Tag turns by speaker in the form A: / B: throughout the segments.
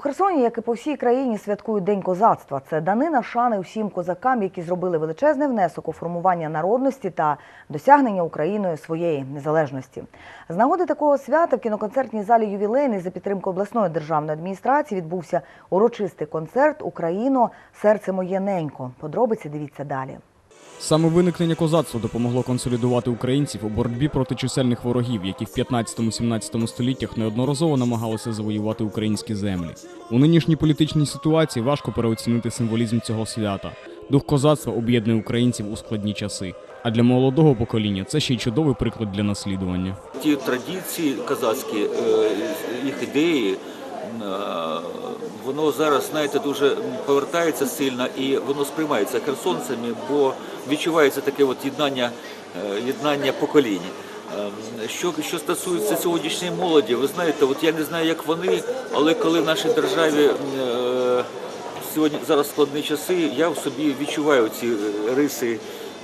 A: Херсоні, як і по всій країні, святкують День козацтва. Це данина шани усім козакам, які зробили величезний внесок у формування народності та досягнення Україною своєї незалежності. З нагоди такого свята в кіноконцертній залі ювілейний за підтримки обласної державної адміністрації відбувся урочистий концерт Україно, серце моє ненько. Подробиці дивіться далі.
B: Саме виникнення козацтва допомогло консолідувати українців у боротьбі проти чисельних ворогів, які в 15-17 століттях неодноразово намагалися завоювати українські землі. У нинішній політичній ситуації важко переоцінити символізм цього свята. Дух козацтва об'єднує українців у складні часи. А для молодого покоління це ще й чудовий приклад для наслідування.
C: ті традиції козацькі, е, їх ідеї, е, воно зараз, знаєте, дуже повертається сильно і воно сприймається херсонцями, бо відчувається таке от єднання, е, єднання поколінь. Е, Що, що стосується сьогоднішньої молоді, ви знаєте, от я не знаю, як вони, але коли в нашій державі е, сьогодні зараз складні часи, я в собі відчуваю ці е, риси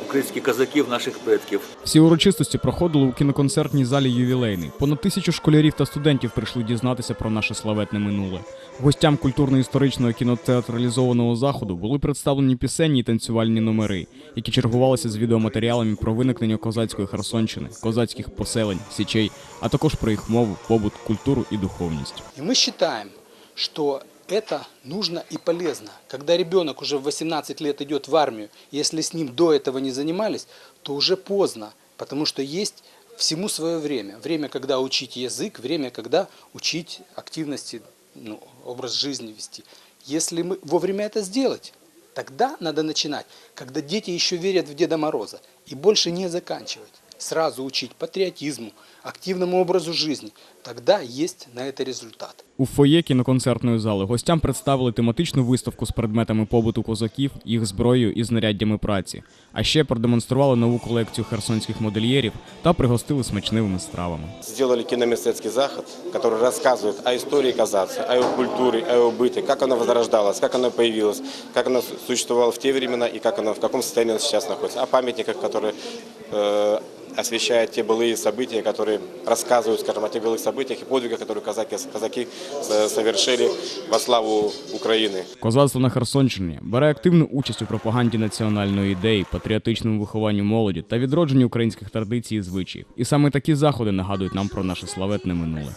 C: українських козаків, наших предків.
B: Всі урочистості проходили у кіноконцертній залі ювілейний. Понад тисячу школярів та студентів прийшли дізнатися про наше славетне минуле. Гостям культурно-історичного кінотеатралізованого заходу були представлені пісенні і танцювальні номери, які чергувалися з відеоматеріалами про виникнення козацької Херсонщини, козацьких поселень, січей, а також про їх мову, побут, культуру і духовність.
D: И мы считаем, что это нужно и полезно. Когда ребенок уже в 18 лет идет в армию, если с ним до этого не занимались, то уже поздно, потому что есть всему свое время. Время, когда учить язык, время, когда учить активности, ну, образ жизни вести. Если мы вовремя это сделать, тогда надо начинать, когда дети еще верят в Деда Мороза, и больше не заканчивать. Сразу учить патриотизму, активному образу жизни. Тогда есть на это результат.
B: У фоє кіноконцертної зали гостям представили тематичну виставку з предметами побуту козаків, їх зброєю і знаряддями праці. А ще продемонстрували нову колекцію херсонських модельєрів та пригостили смачними стравами.
E: Сделали киномистецкий заход, который рассказывает о истории казацтва, о его культуре, о его быте, как оно возрождалось, как оно появилось, как оно существовало в те времена и как оно, в каком состоянии оно сейчас находится. О памятниках, которые э, освещают те былые события, которые рассказывают, скажем, о тех былых событиях и подвигах, которые казаки, казаки э, совершили во славу Украины.
B: Козацтво на Херсонщині бере активну участь у пропаганді національної ідеї, патріотичному вихованню молоді та відродженні українських традицій і звичаїв. І саме такі заходи нагадують нам про наше славетне минуле.